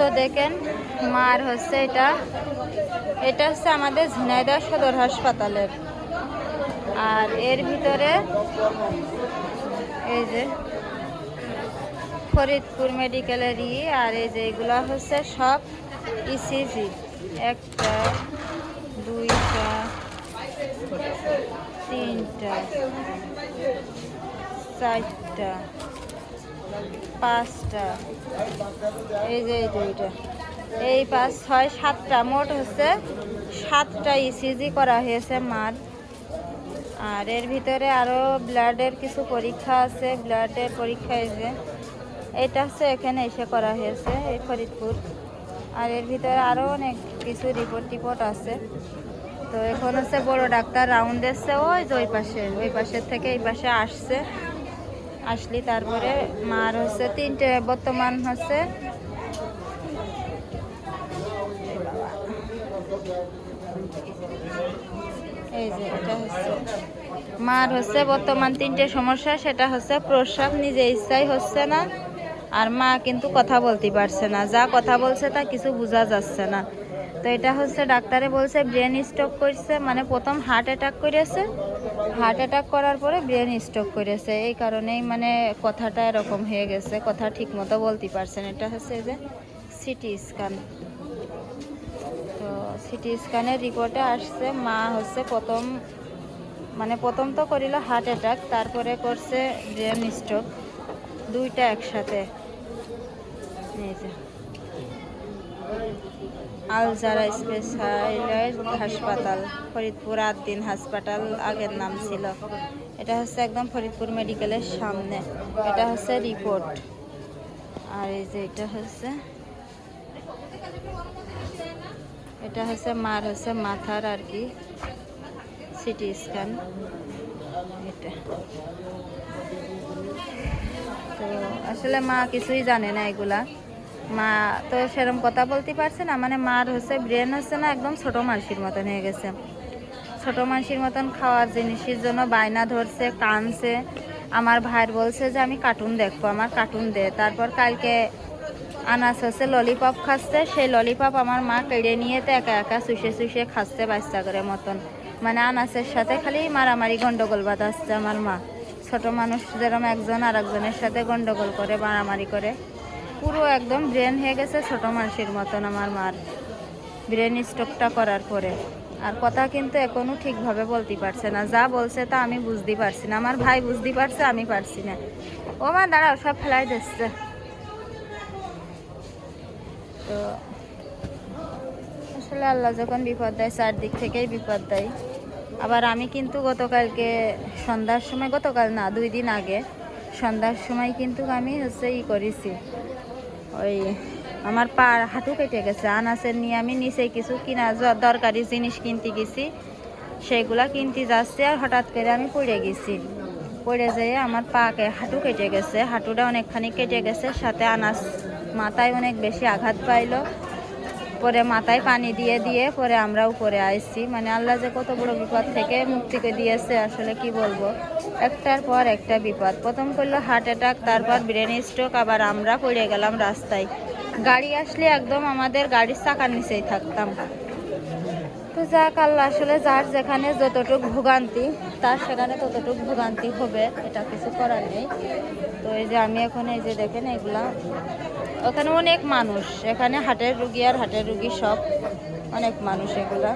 তো দেখেন, মার হচ্ছে এটা। এটা হচ্ছে আমাদের ঝিনাইদহ সদর হাসপাতালের। আর এর ভিতরে এই যে ফরিদপুর মেডিকেলের ই, আর এই যে এগুলো হচ্ছে সব ইসিজি একটা, দুইটা, তিনটা, চারটা, পাঁচটা। এই যে এই দুইটা এই পাঁচ, ছয়, সাতটা, মোট হচ্ছে সাতটা ইসিজি করা হয়েছে মার আর এর ভিতরে আরও ব্লাডের কিছু পরীক্ষা আছে, ব্লাডের পরীক্ষা এই যে। এটা হচ্ছে এখানে এসে করা হয়েছে, এই ফরিদপুর। আর এর ভিতরে আরও অনেক কিছু রিপোর্ট টিপোর্ট আছে। তো এখন হচ্ছে বড় ডাক্তার রাউন্ড এসছে ওই যে ওই পাশে, ওই পাশের থেকে এই পাশে আসছে। আসলি, তারপরে মার হচ্ছে তিনটে, বর্তমান হচ্ছে এই যে এটা হচ্ছে। মার হচ্ছে বর্তমান তিনটে সমস্যা, সেটা হচ্ছে প্রস্রাব নিজে ইচ্ছাই হচ্ছে না, আর মা কিন্তু কথা বলতে পারছে না, যা কথা বলছে তা কিছু বোঝা যাচ্ছে না। তো এটা হচ্ছে ডাক্তারে বলছে, ব্রেন স্ট্রোক করছে মানে প্রথম হার্ট অ্যাটাক করেছে হার্ট অ্যাটাক করার পরে ব্রেন স্ট্রোক করেছে। এই কারণেই মানে কথাটা এরকম হয়ে গেছে, কথা ঠিক মতো বলতে পারছেন এটা হচ্ছে যে সিটি স্ক্যান। তো সিটি স্ক্যানের রিপোর্টে আসছে, মা হচ্ছে প্রথম মানে প্রথম তো করিল হার্ট অ্যাটাক, তারপরে করছে ব্রেন স্ট্রোক, দুইটা একসাথে। এই যে। আলজারা স্পেশালাইজড হাসপাতাল, ফরিদপুর আদ্দিন হাসপাতাল, আগের নাম ছিল। এটা হচ্ছে একদম ফরিদপুর মেডিকেলের সামনে। এটা হচ্ছে রিপোর্ট। আর এই যে এটা হচ্ছে এটা হচ্ছে মার হচ্ছে মাথার আর কি সিটি স্ক্যান। এটা। তো আসলে মা কিছুই জানে না এগুলা। মা তো সেরকম কথা বলতে পারছে না মানে মার হচ্ছে ব্রেন হচ্ছে না একদম ছোট মানসির মতন হয়ে গেছে। ছোট মানসির মতন খাওয়ার জিনিসের জন্য বায়না ধরছে কানছে আমার ভাইয়ের বলছে যে, আমি কার্টুন দেখব, আমার কার্টুন দে। তারপর কালকে আনাস হচ্ছে ললিপপ খাচ্ছে, সেই ললিপপ আমার মা কেড়ে নিয়ে তো একা একা শুষে শুষে খাচ্ছে বাচ্চা করে মতন। মানে আনাসের সাথে খালি মারামারি গন্ডগোল বাঁধাচ্ছে আমার মা। ছোট মানুষ যেরকম একজন আর একজনের সাথে গন্ডগোল করে, মারামারি করে। পুরো একদম ব্রেন হয়ে গেছে ছোট মানুষের মতন আমার মার। ব্রেন স্ট্রোকটা করার পরে। আর কথা কিন্তু এখনও ঠিকভাবে বলতে পারছে না। যা বলছে তা আমি বুঝতে পারছি না। আমার ভাই বুঝতে পারছে, আমি পারছি না। ও মা, দাঁড়াও, সব ফেলাই দিচ্ছে। তো আসলে আল্লাহ যখন বিপদ দেয়, চারদিক থেকেই বিপদ দেয়। আবার আমি কিন্তু গতকালকে সন্ধ্যার সময়, গতকাল না, দুই দিন আগে সন্ধ্যার সময় কিন্তু আমি হচ্ছে ই করেছি। ওই আমার পা হাঁটু কেটে গেছে আনাসের নিয়ে আমি নিচে কিছু কিনা দরকারি জিনিস কিনতে গেছি, সেগুলা কিনতে যাচ্ছি আর হঠাৎ করে আমি পড়ে গেছি। পড়ে যেয়ে আমার পাকে হাঁটু কেটে গেছে, হাঁটুটা অনেকখানি কেটে গেছে, সাথে আনাস মাথায় অনেক বেশি আঘাত পাইলো। পরে মাথায় পানি দিয়ে দিয়ে পরে আমরা উপরে আইছি। মানে আল্লাহ যে কত বড় বিপদ থেকে মুক্তি করে দিয়েছে, আসলে কি বলব? একটার পর একটা বিপদ। প্রথম করল হার্ট অ্যাটাক তারপর ব্রেন স্ট্রোক আবার আমরা পড়ে গেলাম রাস্তায়। গাড়ি আসলে একদম আমাদের গাড়ির চাকার নিচেই থাকতাম। তো যাক, আল্লাহ আসলে যার যেখানে যতটুক ভোগান্তি, তার সেখানে ততটুক ভোগান্তি হবে, এটা কিছু করার নেই। তো এই যে আমি এখন এই যে দেখেন, এগুলা ওখানে অনেক মানুষ। এখানে হাটের রুগী আর হাটের রুগী সব। অনেক মানুষ এগুলা।